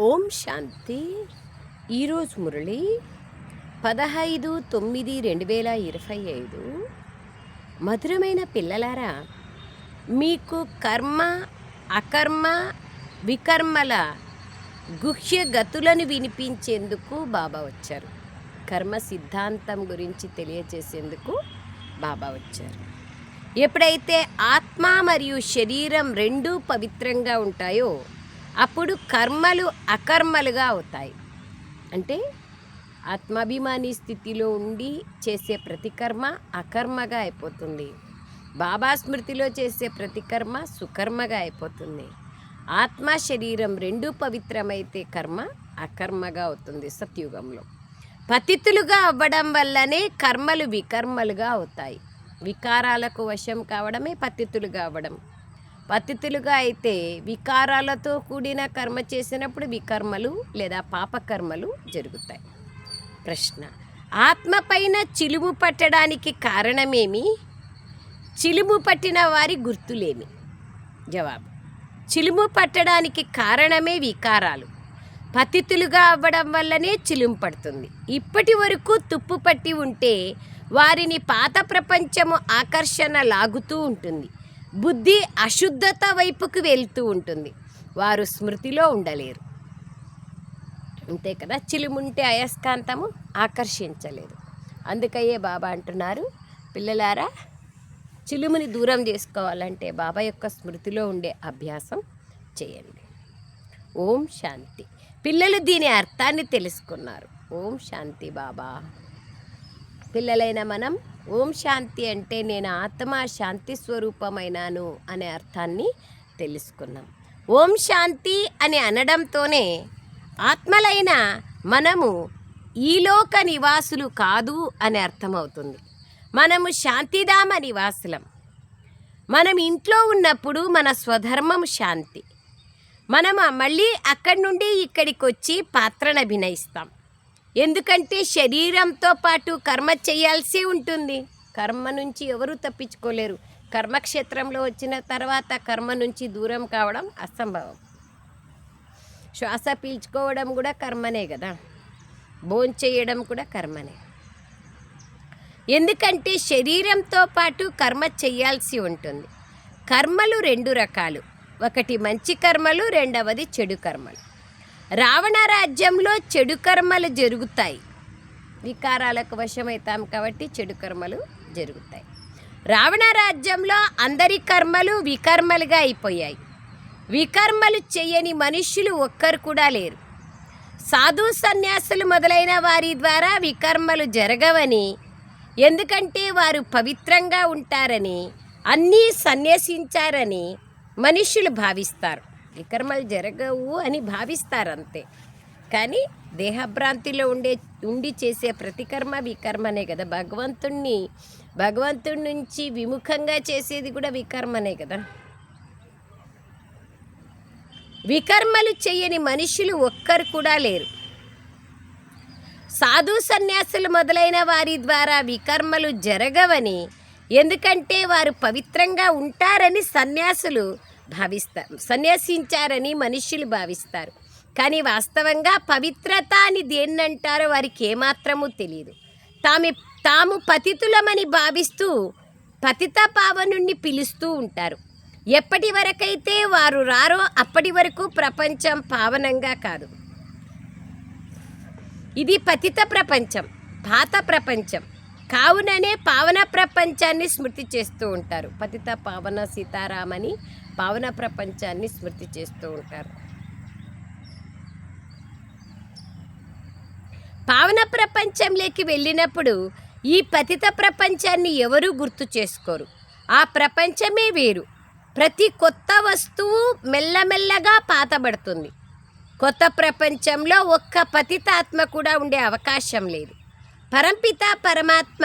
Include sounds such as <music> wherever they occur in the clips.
ఓం శాంతి. ఈరోజు మురళి పదహైదు తొమ్మిది రెండు వేల ఇరవై ఐదు. మధురమైన పిల్లలారా మీకు కర్మ అకర్మ వికర్మల గుహ్య గతులను వినిపించేందుకు బాబా వచ్చారు. కర్మ సిద్ధాంతం గురించి తెలియజేసేందుకు బాబా వచ్చారు. ఎప్పుడైతే ఆత్మ మరియు శరీరం రెండూ పవిత్రంగా ఉంటాయో అప్పుడు కర్మలు అకర్మలుగా అవుతాయి. అంటే ఆత్మాభిమాని స్థితిలో ఉండి చేసే ప్రతి కర్మ అకర్మగా అయిపోతుంది. బాబా స్మృతిలో చేసే ప్రతి కర్మ సుకర్మగా అయిపోతుంది. ఆత్మ శరీరం రెండూ పవిత్రమైతే కర్మ అకర్మగా అవుతుంది సత్యుగంలో. పతితులుగా అవ్వడం వల్లనే కర్మలు వికర్మలుగా అవుతాయి. వికారాలకు వశం కావడమే పతితులుగా అవ్వడం. పతితులుగా అయితే వికారాలతో కూడిన కర్మ చేసినప్పుడు వికర్మలు లేదా పాపకర్మలు జరుగుతాయి. ప్రశ్న. ఆత్మ పైన చిలుము పట్టడానికి కారణమేమి? చిలుము పట్టిన వారి గుర్తులేమి? జవాబు. చిలుము పట్టడానికి కారణమే వికారాలు. పతితులుగా అవ్వడం వల్లనే చిలుము పడుతుంది. ఇప్పటి వరకు తుప్పు పట్టి ఉంటే వారిని పాత ప్రపంచము ఆకర్షణ లాగుతూ ఉంటుంది. బుద్ధి అశుద్ధత వైపుకు వెళ్తూ ఉంటుంది. వారు స్మృతిలో ఉండలేరు. అంతే కదా? చిలుముంటే అయస్కాంతము ఆకర్షించలేదు. అందుకయ్యే బాబా అంటున్నారు పిల్లలారా చిలుముని దూరం చేసుకోవాలంటే బాబా యొక్క స్మృతిలో ఉండే అభ్యాసం చేయండి. ఓం శాంతి. పిల్లలు దీని అర్థాన్ని తెలుసుకున్నారు. ఓం శాంతి బాబా. పిల్లలైన మనం ఓం శాంతి అంటే నేను ఆత్మ శాంతి స్వరూపమైనాను అనే అర్థాన్ని తెలుసుకున్నాం. ఓం శాంతి అని అనడంతోనే ఆత్మలైన మనము ఈలోక నివాసులు కాదు అని అర్థమవుతుంది. మనము శాంతిధామ నివాసులం. మనం ఇంట్లో ఉన్నప్పుడు మన స్వధర్మం శాంతి. మనం మళ్ళీ అక్కడి నుండి ఇక్కడికి వచ్చి పాత్రను అభినయిస్తాం. ఎందుకంటే శరీరంతో పాటు కర్మ చేయాల్సి ఉంటుంది. కర్మ నుంచి ఎవరు తప్పించుకోలేరు. కర్మక్షేత్రంలో వచ్చిన తర్వాత కర్మ నుంచి దూరం కావడం అసంభవం. శ్వాస పీల్చుకోవడం కూడా కర్మనే కదా. భోంచేయడం కూడా కర్మనే. ఎందుకంటే శరీరంతో పాటు కర్మ చేయాల్సి ఉంటుంది. కర్మలు రెండు రకాలు. ఒకటి మంచి కర్మలు రెండవది చెడు కర్మలు. రావణ రాజ్యంలో చెడు కర్మలు జరుగుతాయి. వికారాలకు వశమవుతాం కాబట్టి చెడు కర్మలు జరుగుతాయి. రావణ రాజ్యంలో అందరి కర్మలు వికర్మలుగా అయిపోయాయి. వికర్మలు చేయని మనుష్యులు ఒక్కరు కూడా లేరు. సాధు సన్యాసులు మొదలైన వారి ద్వారా వికర్మలు జరగవని ఎందుకంటే వారు పవిత్రంగా ఉంటారని అన్నీ సన్యసించారని మనుషులు భావిస్తారు. వికర్మలు జరగవు అని భావిస్తారు అంతే కానీ దేహభ్రాంతిలో ఉండే ఉండి చేసే ప్రతికర్మ వికర్మనే కదా. భగవంతుణ్ణి భగవంతుడి నుంచి విముఖంగా చేసేది కూడా వికర్మనే కదా. వికర్మలు చేయని మనుషులు ఒక్కరు కూడా లేరు. సాధు సన్యాసులు మొదలైన వారి ద్వారా వికర్మలు జరగవని ఎందుకంటే వారు పవిత్రంగా ఉంటారని సన్యాసులు భావిస్తారు. సన్యాసించారని మనుష్యులు భావిస్తారు. కానీ వాస్తవంగా పవిత్రత అని దేన్నంటారో వారికి ఏమాత్రము తెలియదు తాము తాము పతితులమని భావిస్తూ పతిత పావనుణ్ణి పిలుస్తూ ఉంటారు. ఎప్పటి వరకైతే వారు రారో అప్పటి వరకు ప్రపంచం పావనంగా కాదు. ఇది పతిత ప్రపంచం పాత ప్రపంచం. కావుననే పావన ప్రపంచాన్ని స్మృతి చేస్తూ ఉంటారు. పతిత పావన సీతారామని భావన ప్రపంచాన్ని స్మృతి చేస్తూ ఉంటారు. పావన ప్రపంచంలోకి వెళ్ళినప్పుడు ఈ పతిత ప్రపంచాన్ని ఎవరూ గుర్తు చేసుకోరు. ఆ ప్రపంచమే వేరు. ప్రతి కొత్త వస్తువు మెల్లమెల్లగా పాతబడుతుంది. కొత్త ప్రపంచంలో ఒక్క పతితాత్మ కూడా ఉండే అవకాశం లేదు. పరంపిత పరమాత్మ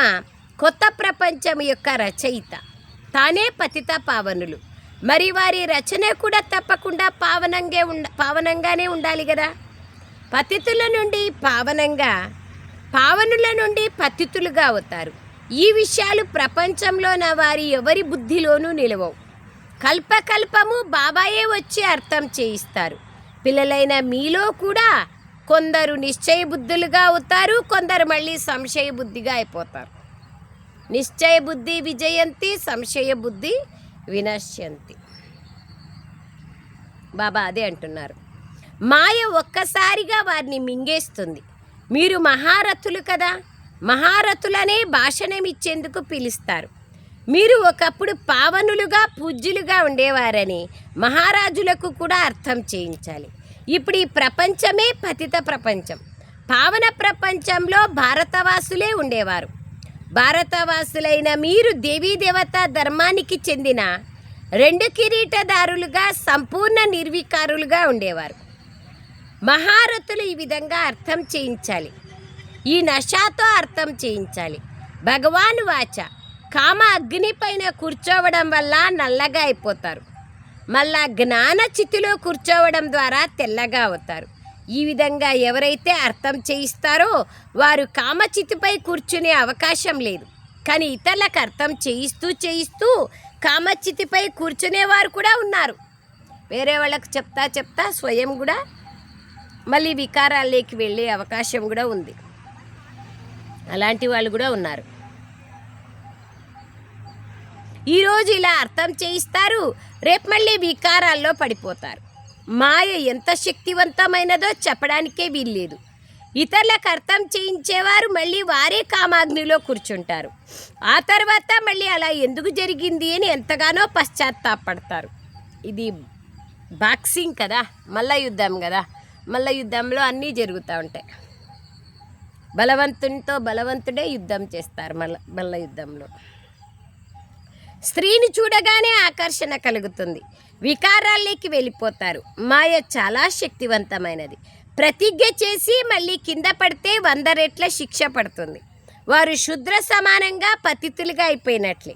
కొత్త ప్రపంచం యొక్క రచయిత. తానే పతిత పావనులు. మరి వారి రచన కూడా తప్పకుండా పావనంగా ఉండ పావనంగానే ఉండాలి కదా? పతితుల నుండి పావనంగా పావనుల నుండి పతితులుగా అవుతారు. ఈ విషయాలు ప్రపంచంలోన వారి ఎవరి బుద్ధిలోనూ నిలవవు. కల్పకల్పము బాబాయే వచ్చి అర్థం చేయిస్తారు. పిల్లలైన మీలో కూడా కొందరు నిశ్చయ బుద్ధులుగా అవుతారు కొందరు మళ్ళీ సంశయ బుద్ధిగా అయిపోతారు. నిశ్చయ బుద్ధి విజయంతి సంశయ బుద్ధి వినశ్యంతి. బాబా అదే అంటున్నారు. మాయ ఒక్కసారిగా వారిని మింగేస్తుంది. మీరు మహారథులు కదా? మహారథులనే భాషణమిచ్చేందుకు పిలుస్తారు. మీరు ఒకప్పుడు పావనులుగా పూజ్యులుగా ఉండేవారని మహారాజులకు కూడా అర్థం చేయించాలి. ఇప్పుడు ఈ ప్రపంచమే పతిత ప్రపంచం. పావన ప్రపంచంలో భారతవాసులే ఉండేవారు. భారతవాసులైన మీరు దేవీ దేవత ధర్మానికి చెందిన రెండు కిరీటదారులుగా సంపూర్ణ నిర్వికారులుగా ఉండేవారు. మహారథులు ఈ విధంగా అర్థం చేయించాలి. ఈ నషాతో అర్థం చేయించాలి. భగవాన్ వాచ కామ అగ్ని పైన కూర్చోవడం వల్ల నల్లగా అయిపోతారు. మళ్ళా జ్ఞాన చితిలో కూర్చోవడం ద్వారా తెల్లగా అవుతారు. ఈ విధంగా ఎవరైతే అర్థం చేయిస్తారో వారు కామచితిపై కూర్చునే అవకాశం లేదు. కానీ ఇతరులకు అర్థం చేయిస్తూ చేయిస్తూ కామచితిపై కూర్చునేవారు కూడా ఉన్నారు. వేరే వాళ్ళకు చెప్తా చెప్తా స్వయం కూడా మళ్ళీ వికారాల్లోకి వెళ్ళే అవకాశం కూడా ఉంది. అలాంటి వాళ్ళు కూడా ఉన్నారు. ఈరోజు ఇలా అర్థం చేయిస్తారు రేపు మళ్ళీ వికారాల్లో పడిపోతారు. మాయ ఎంత శక్తివంతమైనదో చెప్పడానికే వీల్లేదు. ఇతరులకు అర్థం చేయించేవారు మళ్ళీ వారే కామాగ్నిలో కూర్చుంటారు. ఆ తర్వాత మళ్ళీ అలా ఎందుకు జరిగింది అని ఎంతగానో పశ్చాత్తాపడతారు. ఇది బాక్సింగ్ కదా మల్ల యుద్ధం కదా. మల్ల యుద్ధంలో అన్నీ జరుగుతూ ఉంటాయి. బలవంతునితో బలవంతుడే యుద్ధం చేస్తారు మల్ల మల్ల యుద్ధంలో. స్త్రీని చూడగానే ఆకర్షణ కలుగుతుంది. వికారాల్లోకి వెళ్ళిపోతారు. మాయ చాలా శక్తివంతమైనది. ప్రతిజ్ఞ చేసి మళ్ళీ కింద పడితే వంద రెట్ల శిక్ష పడుతుంది. వారు శుద్ర సమానంగా పతితులుగా అయిపోయినట్లే.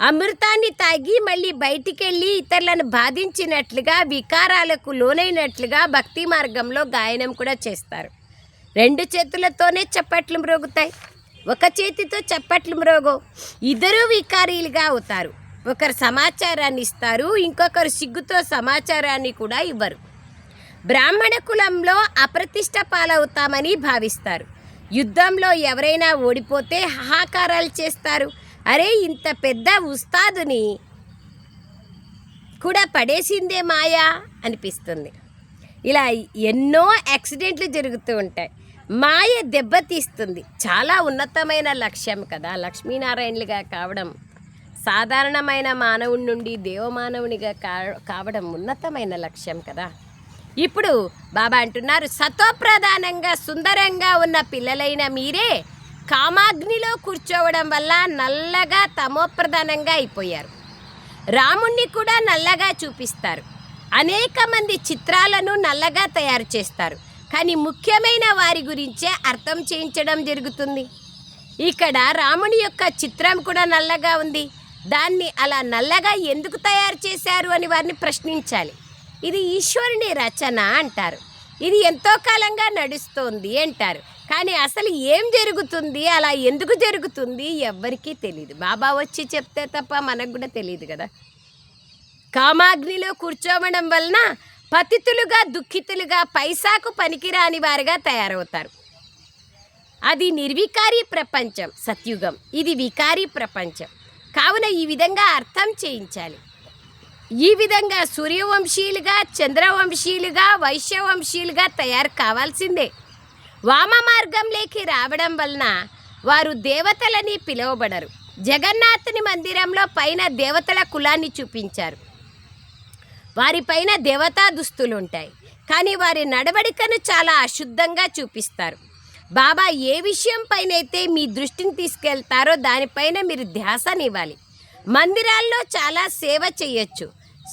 అమృతాన్ని తాగి మళ్ళీ బయటికి వెళ్ళి ఇతరులను బాధించినట్లుగా వికారాలకు లోనైనట్లుగా భక్తి మార్గంలో గాయనం కూడా చేస్తారు. రెండు చేతులతోనే చప్పట్లు మ్రోగుతాయి. ఒక చేతితో చప్పట్లు మ్రోగో ఇద్దరూ వికారీలుగా అవుతారు. ఒకరు సమాచారాన్ని ఇస్తారు ఇంకొకరు సిగ్గుతో సమాచారాన్ని కూడా ఇవ్వరు. బ్రాహ్మణ కులంలో అప్రతిష్ట పాలవుతామని భావిస్తారు. యుద్ధంలో ఎవరైనా ఓడిపోతే హాహాకారాలు చేస్తారు. అరే ఇంత పెద్ద ఉస్తాదుని కూడా పడేసిందే మాయా అనిపిస్తుంది. ఇలా ఎన్నో యాక్సిడెంట్లు జరుగుతూ ఉంటాయి. మాయ దెబ్బతీస్తుంది. చాలా ఉన్నతమైన లక్ష్యం కదా లక్ష్మీనారాయణలుగా కావడం. సాధారణమైన మానవుడి నుండి దేవమానవునిగా కా కావడం ఉన్నతమైన లక్ష్యం కదా. ఇప్పుడు బాబా అంటున్నారు సతోప్రధానంగా సుందరంగా ఉన్న పిల్లలైన మీరే కామాగ్నిలో కూర్చోవడం వల్ల నల్లగా తమోప్రధానంగా అయిపోయారు. రాముణ్ణి కూడా నల్లగా చూపిస్తారు. అనేక మంది చిత్రాలను నల్లగా తయారు చేస్తారు. కానీ ముఖ్యమైన వారి గురించే అర్థం చేయించడం జరుగుతుంది. ఇక్కడ రాముని యొక్క చిత్రం కూడా నల్లగా ఉంది. దాన్ని అలా నల్లగా ఎందుకు తయారు చేశారు అని వారిని ప్రశ్నించాలి. ఇది ఈశ్వరుని రచన అంటారు. ఇది ఎంతో కాలంగా నడుస్తోంది అంటారు. కానీ అసలు ఏం జరుగుతుంది? అలా ఎందుకు జరుగుతుంది? ఎవ్వరికీ తెలియదు బాబా వచ్చి చెప్తే తప్ప మనకు కూడా తెలియదు కదా. కామాగ్నిలో కూర్చోవడం వలన పతితులుగా దుఃఖితులుగా పైసాకు పనికిరాని వారుగా తయారవుతారు. అది నిర్వికారి ప్రపంచం సత్యుగం. ఇది వికారి ప్రపంచం. కావున ఈ విధంగా అర్థం చేయించాలి. ఈ విధంగా సూర్యవంశీయులుగా చంద్రవంశీయులుగా వైశ్యవంశీయులుగా తయారు కావాల్సిందే. వామ మార్గంలోకి రావడం వలన వారు దేవతలని పిలువబడరు. జగన్నాథుని మందిరంలో పైన దేవతల కులాన్ని చూపించారు. వారిపైన దేవతా దుస్తులు ఉంటాయి కానీ వారి నడవడికను చాలా అశుద్ధంగా చూపిస్తారు. బాబా ఏ విషయం పైనైతే మీ దృష్టిని తీసుకెళ్తారో దానిపైన మీరు ధ్యాసనివ్వాలి. మందిరాల్లో చాలా సేవ చేయొచ్చు.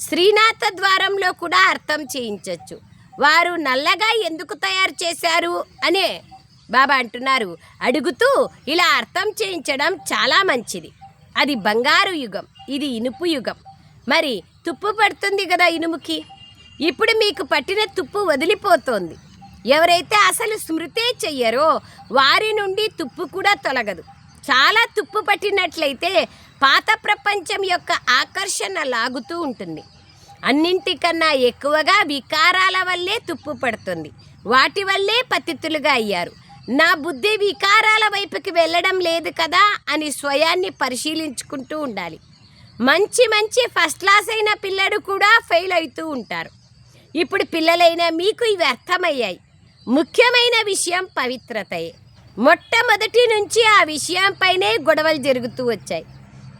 శ్రీనాథ ద్వారంలో కూడా అర్థం చేయించవచ్చు వారు నల్లగా ఎందుకు తయారు చేశారు అనే బాబా అంటున్నారు. అడుగుతూ ఇలా అర్థం చేయించడం చాలా మంచిది. అది బంగారు యుగం ఇది ఇనుపు యుగం. మరి తుప్పు పడుతుంది కదా ఇనుముకి? ఇప్పుడు మీకు పట్టిన తుప్పు వదిలిపోతోంది. ఎవరైతే అసలు స్మృతే చెయ్యరో వారి నుండి తుప్పు కూడా తొలగదు. చాలా తుప్పు పట్టినట్లయితే పాత ప్రపంచం యొక్క ఆకర్షణ లాగుతూ ఉంటుంది. అన్నింటికన్నా ఎక్కువగా వికారాల వల్లే తుప్పు పడుతుంది. వాటి వల్లే పతితులుగా అయ్యారు. నా బుద్ధి వికారాల వైపుకి వెళ్ళడం లేదు కదా అని స్వయాన్ని పరిశీలించుకుంటూ ఉండాలి. మంచి మంచి ఫస్ట్ క్లాస్ అయిన పిల్లలు కూడా ఫెయిల్ అవుతూ ఉంటారు. ఇప్పుడు పిల్లలైన మీకు ఇవి అర్థమయ్యాయి. ముఖ్యమైన విషయం పవిత్రతయే. మొట్టమొదటి నుంచి ఆ విషయంపైనే గొడవలు జరుగుతూ వచ్చాయి.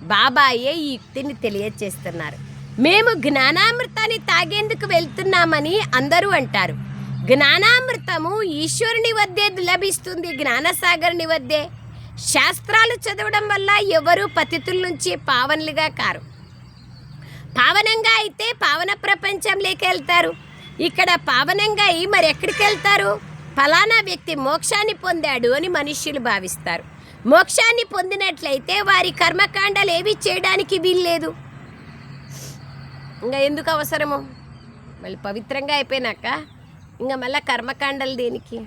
బాబాయే ఈ యుక్తిని తెలియచేస్తున్నారు. మేము జ్ఞానామృతాన్ని తాగేందుకు వెళ్తున్నామని అందరూ అంటారు. జ్ఞానామృతము ఈశ్వరుని వద్దే లభిస్తుంది జ్ఞానసాగరుని వద్దే. శాస్త్రాలు చదవడం వల్ల ఎవరు పతితుల నుంచి పావనులుగా కారు. పావనంగా అయితే పావన ప్రపంచంలోకి వెళ్తారు. ఇక్కడ పావనంగా అయి మరి ఎక్కడికి వెళ్తారు ఫలానా వ్యక్తి మోక్షాన్ని పొందాడు అని మనుష్యులు భావిస్తారు. మోక్షాన్ని పొందినట్లయితే వారి కర్మకాండాలు ఏవి చేయడానికి వీల్లేదు. ఇంకా ఎందుకు అవసరము? మళ్ళీ పవిత్రంగా అయిపోయినాక ఇంకా మళ్ళీ కర్మకాండలు దేనికి?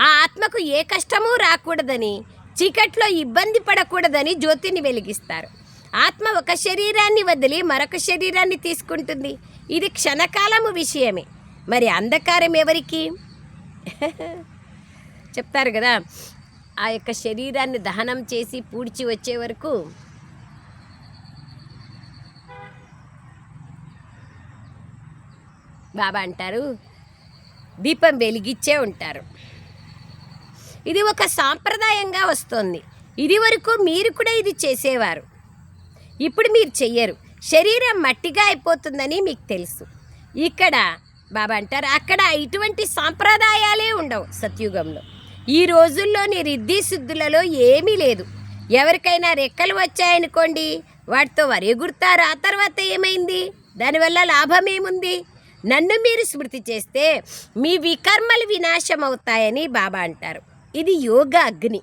ఆ ఆత్మకు ఏ కష్టమూ రాకూడదని చీకట్లో ఇబ్బంది పడకూడదని జ్యోతిని వెలిగిస్తారు. ఆత్మ ఒక శరీరాన్ని వదిలి మరొక శరీరాన్ని తీసుకుంటుంది. ఇది క్షణకాలము విషయమే. మరి అంధకారం ఎవరికి? <laughs> చెప్తారు కదా ఆ యొక్క శరీరాన్ని దహనం చేసి పూడ్చి వచ్చే వరకు బాబా అంటారు దీపం వెలిగిచ్చే ఉంటారు. ఇది ఒక సాంప్రదాయంగా వస్తుంది. ఇది వరకు మీరు కూడా ఇది చేసేవారు. ఇప్పుడు మీరు చెయ్యరు. శరీరం మట్టిగా అయిపోతుందని మీకు తెలుసు. ఇక్కడ బాబా అంటారు అక్కడ ఇటువంటి సాంప్రదాయాలే ఉండవు సత్యుగంలో. ఈ రోజుల్లోని రిద్ధి శుద్ధులలో ఏమీ లేదు. ఎవరికైనా రెక్కలు వచ్చాయనుకోండి వాటితో వరెగురుతారు ఆ తర్వాత ఏమైంది? దానివల్ల లాభం ఏముంది? నన్ను మీరు స్మృతి చేస్తే మీ వికర్మలు వినాశం అవుతాయని బాబా అంటారు. ఇది యోగ అగ్ని.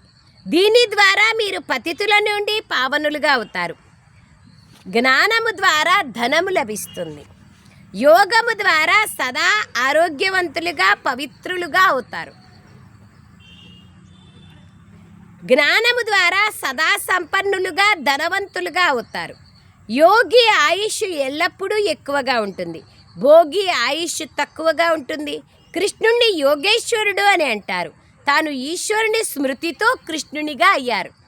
దీని ద్వారా మీరు పతితుల నుండి పావనులుగా అవుతారు. జ్ఞానము ద్వారా ధనము లభిస్తుంది. యోగము ద్వారా సదా ఆరోగ్యవంతులుగా పవిత్రులుగా అవుతారు. జ్ఞానము ద్వారా సదా సంపన్నులుగా ధనవంతులుగా అవుతారు. యోగి ఆయుష్ ఎల్లప్పుడూ ఎక్కువగా ఉంటుంది. భోగి ఆయుష్ తక్కువగా ఉంటుంది. కృష్ణుణ్ణి యోగేశ్వరుడు అని అంటారు. తాను ఈశ్వరుని స్మృతితో కృష్ణునిగా అయ్యారు.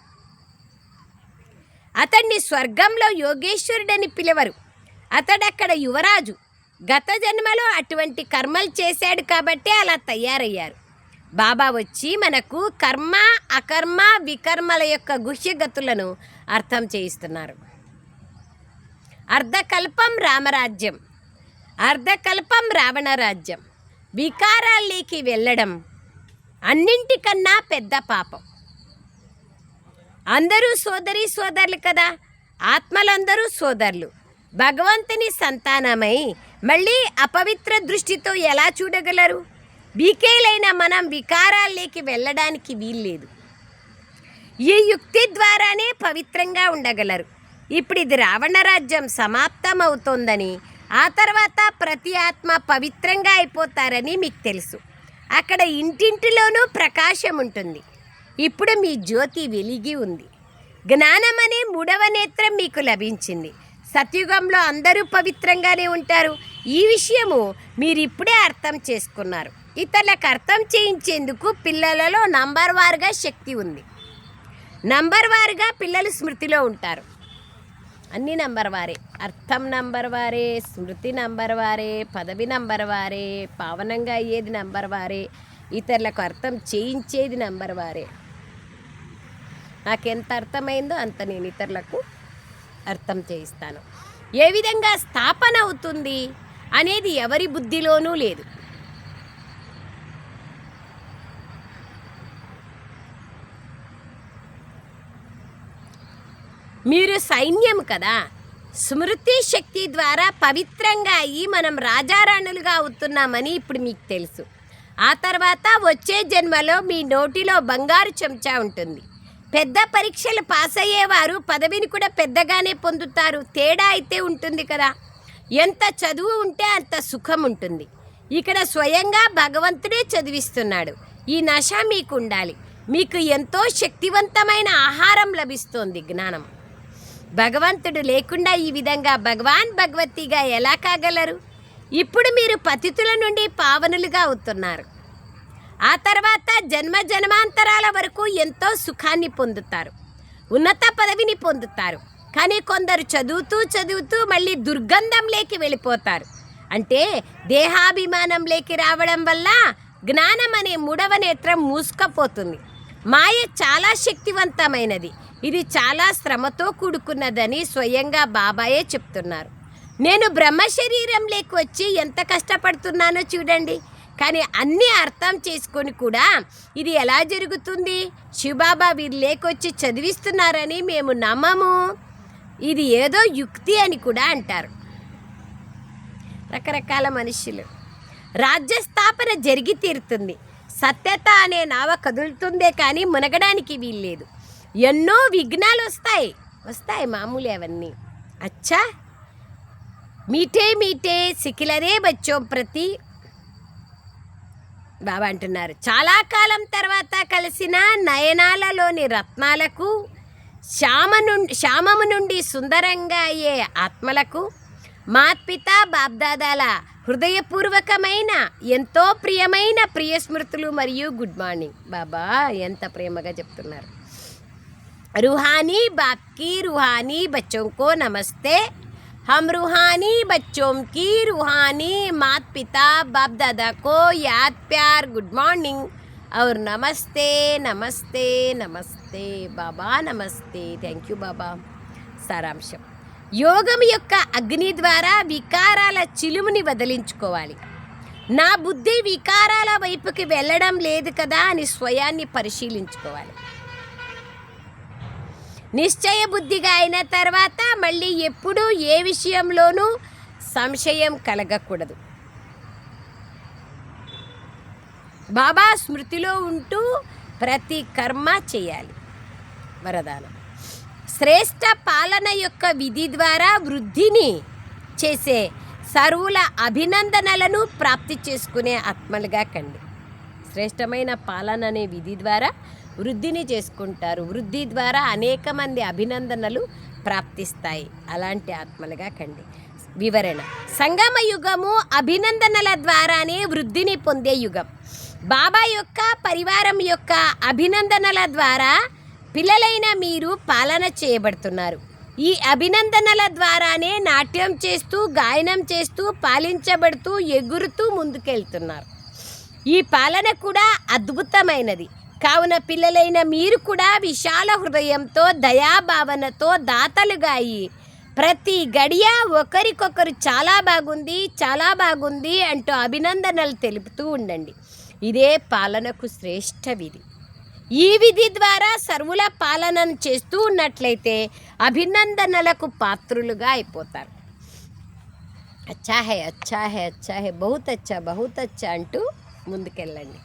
అతన్ని స్వర్గంలో యోగేశ్వరుడని పిలవరు. అతడక్కడ యువరాజు. గత జన్మలో అటువంటి కర్మలు చేశాడు కాబట్టి అలా తయారయ్యారు. బాబా వచ్చి మనకు కర్మ అకర్మ వికర్మల యొక్క గుహ్యగతులను అర్థం చేయిస్తున్నారు. అర్ధకల్పం రామరాజ్యం. అర్ధకల్పం రావణ రాజ్యం వికారాల్లోకి వెళ్ళడం అన్నింటికన్నా పెద్ద పాపం. అందరూ సోదరి సోదరులు కదా. ఆత్మలందరూ సోదరులు. భగవంతుని సంతానమై మళ్ళీ అపవిత్ర దృష్టితో ఎలా చూడగలరు? బీకేలైన మనం వికారాల్లోకి వెళ్ళడానికి వీల్లేదు. ఈ యుక్తి ద్వారానే పవిత్రంగా ఉండగలరు. ఇప్పుడు ఇది రావణ రాజ్యం సమాప్తం ఆ తర్వాత ప్రతి ఆత్మ పవిత్రంగా అయిపోతారని మీకు తెలుసు. అక్కడ ఇంటింటిలోనూ ప్రకాశం ఉంటుంది. ఇప్పుడు మీ జ్యోతి వెలిగి ఉంది. జ్ఞానం అనే మూడవ నేత్రం మీకు లభించింది. సత్యుగంలో అందరూ పవిత్రంగానే ఉంటారు. ఈ విషయము మీరు ఇప్పుడే అర్థం చేసుకున్నారు. ఇతరులకు అర్థం చేయించేందుకు పిల్లలలో నంబర్ వారుగా శక్తి ఉంది. నంబర్ వారుగా పిల్లలు స్మృతిలో ఉంటారు. అన్ని నంబర్ వారే. అర్థం నంబర్ వారే స్మృతి నంబర్ వారే పదవి నంబర్ వారే పావనంగా అయ్యేది నంబర్ వారే ఇతరులకు అర్థం చేయించేది నంబర్ వారే. నాకు ఎంత అర్థమైందో అంత నేను ఇతరులకు అర్థం చేయిస్తాను. ఏ విధంగా స్థాపన అవుతుంది అనేది ఎవరి బుద్ధిలోనూ లేదు. మీరు సైన్యం కదా స్మృతి శక్తి ద్వారా పవిత్రంగా అయ్యి మనం రాజారాణులుగా అవుతున్నామని ఇప్పుడు మీకు తెలుసు. ఆ తర్వాత వచ్చే జన్మలో మీ నోటిలో బంగారు చెంచా ఉంటుంది. పెద్ద పరీక్షలు పాస్ అయ్యేవారు పదవిని కూడా పెద్దగానే పొందుతారు. తేడా అయితే ఉంటుంది కదా. ఎంత చదువు ఉంటే అంత సుఖం ఉంటుంది. ఇక్కడ స్వయంగా భగవంతుడే చదివిస్తున్నాడు. ఈ నశ మీకు ఉండాలి మీకు ఎంతో శక్తివంతమైన ఆహారం లభిస్తోంది జ్ఞానం. భగవంతుడు లేకుండా ఈ విధంగా భగవాన్ భగవతిగా ఎలా కాగలరు? ఇప్పుడు మీరు పతితుల నుండి పావనులుగా అవుతున్నారు. ఆ తర్వాత జన్మ జన్మాంతరాల వరకు ఎంతో సుఖాన్ని పొందుతారు. ఉన్నత పదవిని పొందుతారు. కానీ కొందరు చదువుతూ చదువుతూ మళ్ళీ దుర్గంధంలోకి వెళ్ళిపోతారు. అంటే దేహాభిమానంలోకి రావడం వల్ల జ్ఞానం అనే మూడవ నేత్రం మూసుకపోతుంది. మాయ చాలా శక్తివంతమైనది. ఇది చాలా శ్రమతో కూడుకున్నదని స్వయంగా బాబాయే చెప్తున్నారు. నేను బ్రహ్మ శరీరంలోకి వచ్చి ఎంత కష్టపడుతున్నానో చూడండి. కానీ అన్నీ అర్థం చేసుకొని కూడా ఇది ఎలా జరుగుతుంది? శివబాబా వీరు లేకొచ్చి చదివిస్తున్నారని మేము నమ్మము. ఇది ఏదో యుక్తి అని కూడా అంటారు. రకరకాల మనుషులు. రాజ్య స్థాపన జరిగి తీరుతుంది. సత్యత అనే నావ కదులుతుందే కానీ మునగడానికి వీల్లేదు ఎన్నో విఘ్నాలు వస్తాయి. వస్తాయి మామూలు అవన్నీ. అచ్చా! మీటే మీటే సికిలరే బచ్చో ప్రతి బాబా అంటున్నారు. చాలా కాలం తర్వాత కలిసిన నయనాలలోని రత్నాలకు శ్యామ నుండి శ్యామము నుండి సుందరంగా అయ్యే ఆత్మలకు మాత్పిత బాబ్దాదాల హృదయపూర్వకమైన ఎంతో ప్రియమైన ప్రియ స్మృతులు మరియు గుడ్ మార్నింగ్. బాబా ఎంత ప్రేమగా చెప్తున్నారు. రుహానీ బాప్కి రుహానీ బచ్చంకో నమస్తే. हम रूहानी बच्चों की रूहानी माता पिता बाप दादा को याद प्यार गुड मॉर्निंग और नमस्ते नमस्ते नमस्ते బాబా నమస్తే థ్యాంక్ యూ బాబా సారాంశం యోగం యొక్క అగ్ని ద్వారా వికారాల చిలుముని వదిలించుకోవాలి నా బుద్ధి వికారాల వైపుకి వెళ్ళడం లేదు కదా అని స్వయాన్ని పరిశీలించుకోవాలి నిశ్చయ బుద్ధిగా అయిన తర్వాత మళ్ళీ ఎప్పుడూ ఏ విషయంలోనూ సంశయం కలగకూడదు. బాబా స్మృతిలో ఉంటూ ప్రతి కర్మ చేయాలి. వరదానం. శ్రేష్ట పాలన యొక్క విధి ద్వారా వృద్ధిని చేసే సర్వుల అభినందనలను ప్రాప్తి చేసుకునే ఆత్మలుగా కండి. శ్రేష్టమైన పాలన అనే విధి ద్వారా వృద్ధిని చేసుకుంటారు. వృద్ధి ద్వారా అనేక మంది అభినందనలు ప్రాప్తిస్తాయి. అలాంటి ఆత్మలుగా కండి వివరణ. సంగమ యుగము అభినందనల ద్వారానే వృద్ధిని పొందే యుగం. బాబా యొక్క పరివారం యొక్క అభినందనల ద్వారా పిల్లలైన మీరు పాలన చేయబడుతున్నారు. ఈ అభినందనల ద్వారానే నాట్యం చేస్తూ గాయనం చేస్తూ పాలించబడుతూ ఎగురుతూ ముందుకెళ్తున్నారు. ఈ పాలన కూడా అద్భుతమైనది. కావున పిల్లలైన మీరు కూడా విశాల హృదయంతో దయాభావనతో దాతలుగా అయ్యి ప్రతి గడియ ఒకరికొకరు చాలా బాగుంది చాలా బాగుంది అంటూ అభినందనలు తెలుపుతూ ఉండండి. ఇదే పాలనకు శ్రేష్ఠ విధి. ఈ విధి ద్వారా సర్వుల పాలనను చేస్తూ ఉన్నట్లయితే అభినందనలకు పాత్రులుగా అయిపోతారు. అచ్చా హే అచ్చా హే అచ్చా హే బహుత్ అచ్చా బహుత్ అచ్చా అంటూ ముందుకెళ్ళండి.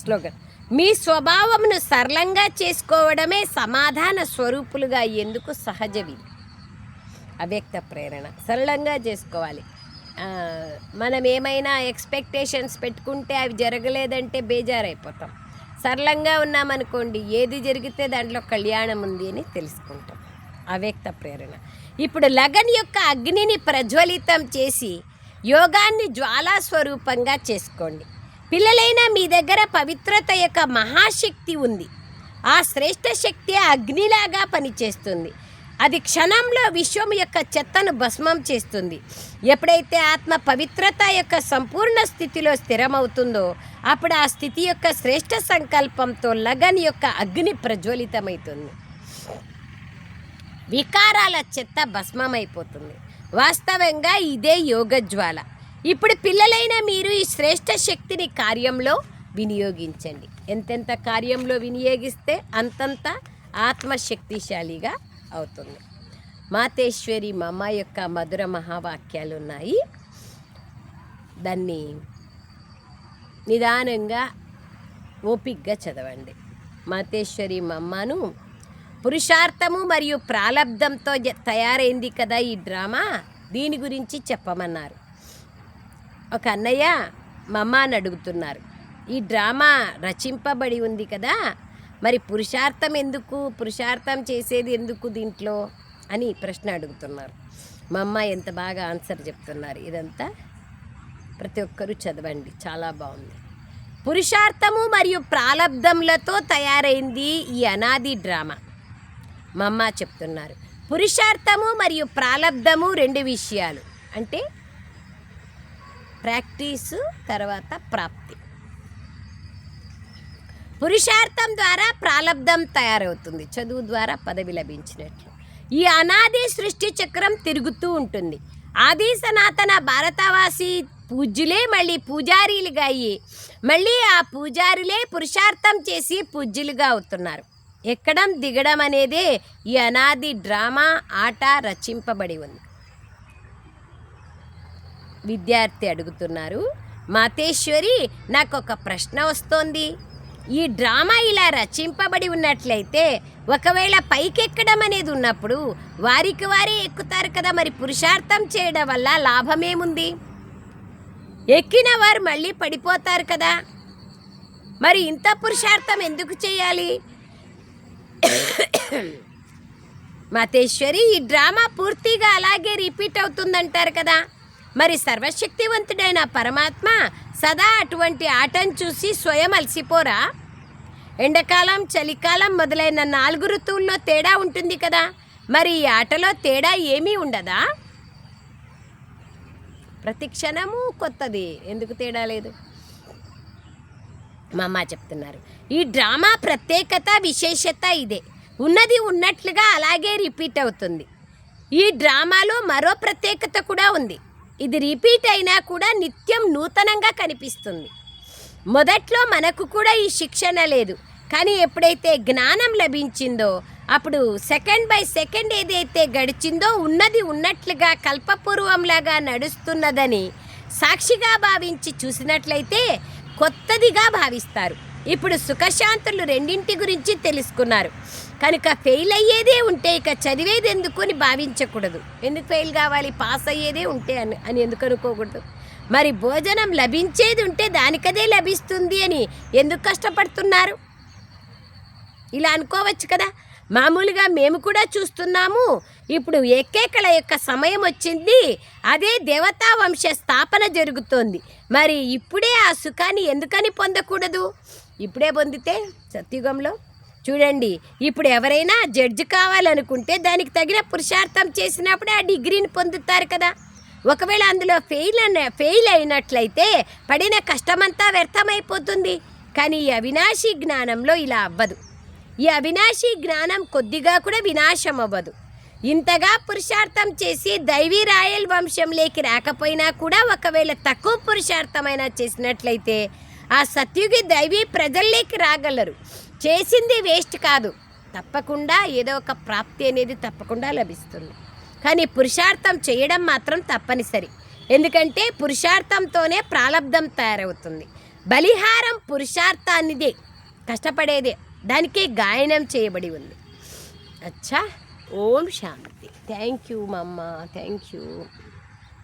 స్లోగన్ మీ స్వభావమును సరళంగా చేసుకోవడమే సమాధాన స్వరూపులుగా ఎందుకు సహజవి? అవ్యక్త ప్రేరణ. సరళంగా చేసుకోవాలి. మనం ఏమైనా ఎక్స్పెక్టేషన్స్ పెట్టుకుంటే అవి జరగలేదంటే బేజారైపోతాం. సరళంగా ఉన్నామనుకోండి ఏది జరిగితే దాంట్లో కళ్యాణం ఉంది అని తెలుసుకుంటాం. అవ్యక్త ప్రేరణ. ఇప్పుడు లగన్ యొక్క అగ్నిని ప్రజ్వలితం చేసి యోగాన్ని జ్వాలా స్వరూపంగా చేసుకోండి. పిల్లలైన మీ దగ్గర పవిత్రత యొక్క మహాశక్తి ఉంది. ఆ శ్రేష్ట శక్తి అగ్నిలాగా పనిచేస్తుంది. అది క్షణంలో విశ్వం యొక్క చెత్తను భస్మం చేస్తుంది. ఎప్పుడైతే ఆత్మ పవిత్రత యొక్క సంపూర్ణ స్థితిలో స్థిరమవుతుందో అప్పుడు ఆ స్థితి యొక్క శ్రేష్ట సంకల్పంతో లగన్ యొక్క అగ్ని ప్రజ్వలితమవుతుంది. వికారాల చెత్త భస్మమైపోతుంది. వాస్తవంగా ఇదే యోగజ్వాల. ఇప్పుడు పిల్లలైన మీరు ఈ శ్రేష్ఠ శక్తిని కార్యంలో వినియోగించండి. ఎంతెంత కార్యంలో వినియోగిస్తే అంతంత ఆత్మశక్తిశాలిగా అవుతుంది. మాతేశ్వరి మమ్మ యొక్క మధుర మహావాక్యాలు ఉన్నాయి. దాన్ని నిదానంగా ఓపిగ్గా చదవండి. మాతేశ్వరి మమ్మను పురుషార్థము మరియు ప్రాలబ్ధంతో తయారైంది కదా ఈ డ్రామా? దీని గురించి చెప్పమన్నారు. ఒక అన్నయ్య మమ్మ అని అడుగుతున్నారు. ఈ డ్రామా రచింపబడి ఉంది కదా మరి పురుషార్థం ఎందుకు? పురుషార్థం చేసేది ఎందుకు దీంట్లో? అని ప్రశ్న అడుగుతున్నారు. మా అమ్మ ఎంత బాగా ఆన్సర్ చెప్తున్నారు. ఇదంతా ప్రతి ఒక్కరూ చదవండి. చాలా బాగుంది. పురుషార్థము మరియు ప్రాలబ్ధములతో తయారైంది ఈ అనాది డ్రామా. మా అమ్మ చెప్తున్నారు. పురుషార్థము మరియు ప్రాలబ్ధము రెండు విషయాలు. అంటే ప్రాక్టీసు తర్వాత ప్రాప్తి. పురుషార్థం ద్వారా ప్రాలబ్ధం తయారవుతుంది. చదువు ద్వారా పదవి లభించినట్లు. ఈ అనాది సృష్టి చక్రం తిరుగుతూ ఉంటుంది. ఆది సనాతన భారతవాసి పూజ్యులే మళ్ళీ పూజారీలుగా అయ్యి మళ్ళీ ఆ పూజారులే పురుషార్థం చేసి పూజ్యులుగా అవుతున్నారు. ఎక్కడం దిగడం అనేదే ఈ అనాది డ్రామా ఆట రచింపబడి ఉంది. విద్యార్థి అడుగుతున్నారు మాతేశ్వరి నాకు ఒక ప్రశ్న వస్తోంది. ఈ డ్రామా ఇలా రచింపబడి ఉన్నట్లయితే ఒకవేళ పైకెక్కడం అనేది ఉన్నప్పుడు వారికి వారే ఎక్కుతారు కదా మరి పురుషార్థం చేయడం వల్ల లాభమేముంది? ఎక్కిన వారు మళ్ళీ పడిపోతారు కదా. మరి ఇంత పురుషార్థం ఎందుకు చేయాలి? మాతేశ్వరి ఈ డ్రామా పూర్తిగా అలాగే రిపీట్ అవుతుందంటారు కదా. మరి సర్వశక్తివంతుడైన పరమాత్మ సదా అటువంటి ఆటను చూసి స్వయం అలసిపోరా? ఎండాకాలం చలికాలం మొదలైన నాలుగు ఋతువుల్లో తేడా ఉంటుంది కదా మరి ఈ ఆటలో తేడా ఏమీ ఉండదా? ప్రతి క్షణము కొత్తది. ఎందుకు తేడా లేదు? మా అమ్మ చెప్తున్నారు. ఈ డ్రామా ప్రత్యేకత విశేషత ఇదే. ఉన్నది ఉన్నట్లుగా అలాగే రిపీట్ అవుతుంది. ఈ డ్రామాలో మరో ప్రత్యేకత కూడా ఉంది. ఇది రిపీట్ అయినా కూడా నిత్యం నూతనంగా కనిపిస్తుంది. మొదట్లో మనకు కూడా ఈ శిక్షణ లేదు. కానీ ఎప్పుడైతే జ్ఞానం లభించిందో అప్పుడు సెకండ్ బై సెకండ్ ఏదైతే గడిచిందో ఉన్నది ఉన్నట్లుగా కల్పపూర్వంలాగా నడుస్తున్నదని సాక్షిగా భావించి చూసినట్లయితే కొత్తదిగా భావిస్తారు. ఇప్పుడు సుఖశాంతులు రెండింటి గురించి తెలుసుకున్నారు. కనుక ఫెయిల్ అయ్యేదే ఉంటే ఇక చదివేది ఎందుకు అని భావించకూడదు. ఎందుకు ఫెయిల్ కావాలి? పాస్ అయ్యేదే ఉంటే అని అని ఎందుకు అనుకోకూడదు? మరి భోజనం లభించేది ఉంటే దానికదే లభిస్తుంది అని ఎందుకు కష్టపడుతున్నారు? ఇలా అనుకోవచ్చు కదా? మామూలుగా మేము కూడా చూస్తున్నాము. ఇప్పుడు ఏకేకల యొక్క సమయం వచ్చింది. అదే దేవతా వంశ స్థాపన జరుగుతోంది. మరి ఇప్పుడే ఆ సుఖాన్ని ఎందుకని పొందకూడదు? ఇప్పుడే పొందితే సత్యుగంలో. చూడండి ఇప్పుడు ఎవరైనా జడ్జి కావాలనుకుంటే దానికి తగిన పురుషార్థం చేసినప్పుడే ఆ డిగ్రీని పొందుతారు కదా. ఒకవేళ అందులో ఫెయిల్ అన్న ఫెయిల్ అయినట్లయితే పడిన కష్టమంతా వ్యర్థమైపోతుంది. కానీ ఈ అవినాశి జ్ఞానంలో ఇలా అవ్వదు. ఈ అవినాశి జ్ఞానం కొద్దిగా కూడా వినాశం అవ్వదు. ఇంతగా పురుషార్థం చేసి దైవీ రాయల్ వంశంలోకి రాకపోయినా కూడా ఒకవేళ తక్కువ పురుషార్థమైనా చేసినట్లయితే ఆ సత్యుగి దైవీ ప్రజల్లోకి రాగలరు. చేసింది వేస్ట్ కాదు. తప్పకుండా ఏదో ఒక ప్రాప్తి అనేది తప్పకుండా లభిస్తుంది. కానీ పురుషార్థం చేయడం మాత్రం తప్పనిసరి. ఎందుకంటే పురుషార్థంతోనే ప్రాలబ్ధం తయారవుతుంది. బలిహారం పురుషార్థానిదే. కష్టపడేదే. దానికే గాయనం చేయబడి ఉంది. అచ్చా. ఓం శాంతి. థ్యాంక్ యూ మమ్మ. Thank you.